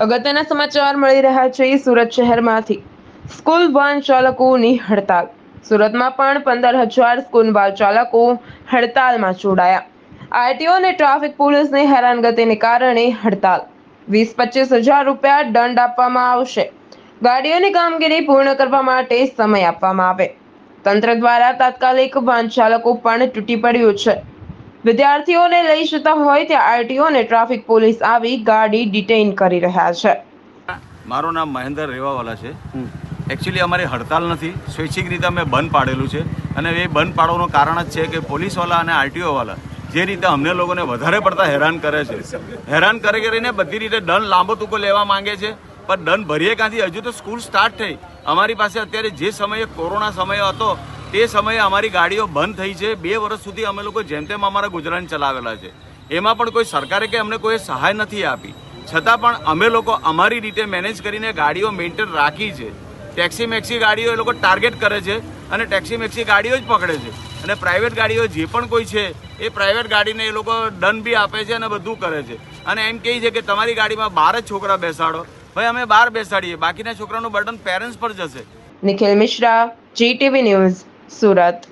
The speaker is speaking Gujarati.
અગત્યના સમાચાર મળી રહ્યા છે સુરત શહેરમાંથી. સ્કૂલ વાહન ચાલકોની હડતાલ. સુરતમાં પણ પંદર હજાર સ્કૂલ વાન ચાલકો હડતાલમાં જોડાયા. આરટીઓ અને ટ્રાફિક પોલીસની હેરાનગતિને કારણે હડતાલ. વીસ પચીસ હજાર રૂપિયા દંડ આપવામાં આવશે. ગાડીઓની કામગીરી પૂર્ણ કરવા માટે સમય આપવામાં આવે. તંત્ર દ્વારા તાત્કાલિક વાહન ચાલકો પણ તૂટી પડ્યું છે. વિદ્યાર્થીઓને લઈ જતા હોય ત્યાં આરટીઓ અને ટ્રાફિક પોલીસ આવી ગાડી ડિટેઇન કરી રહ્યા છે. મારું નામ મહેન્દ્ર રેવાવાલા છે. એકચ્યુઅલી અમારી હડતાલ નથી. સ્વૈચ્છિક રીતે અમે બંધ પાડેલું છે. અને એ બંધ પાડવાનું કારણ જ છે કે પોલીસવાળા અને આરટીઓવાળા જે રીતે અમને લોકોને વધારે પડતા હેરાન કરે છે હેરાન કરી કરીને બધી રીતે દંડ લાંબો ટૂંકો લેવા માંગે છે. પણ દંડ ભરીએ ક્યાંથી? હજુ તો સ્કૂલ સ્ટાર્ટ થઈ. અમારી પાસે અત્યારે જે સમયે કોરોના સમય હતો તે સમયે અમારી ગાડીઓ બંધ થઈ છે. બે વર્ષ સુધી અમે લોકો જેમ તેમ અમારા ગુજરાન ચલાવેલા છે. એમાં પણ કોઈ સરકારે કે અમને કોઈ સહાય નથી આપી. છતાં પણ અમે લોકો અમારી રીતે મેનેજ કરીને ગાડીઓ મેન્ટેન રાખી છે. ટેક્સી મેક્સી ગાડીઓ એ લોકો ટાર્ગેટ કરે છે અને ટેક્સી મેક્સી ગાડીઓ જ પકડે છે. અને પ્રાઇવેટ ગાડીઓ જે પણ કોઈ છે, એ પ્રાઇવેટ ગાડીને એ લોકો દંડ બી આપે છે અને બધું કરે છે. અને એમ કહે છે કે તમારી ગાડીમાં બાર જ છોકરા બેસાડો. ભાઈ, અમે બાર બેસાડીએ. બાકીના છોકરાનું બર્ડન પેરેન્ટ્સ પર જશે. Nikhil Mishra GTV news Surat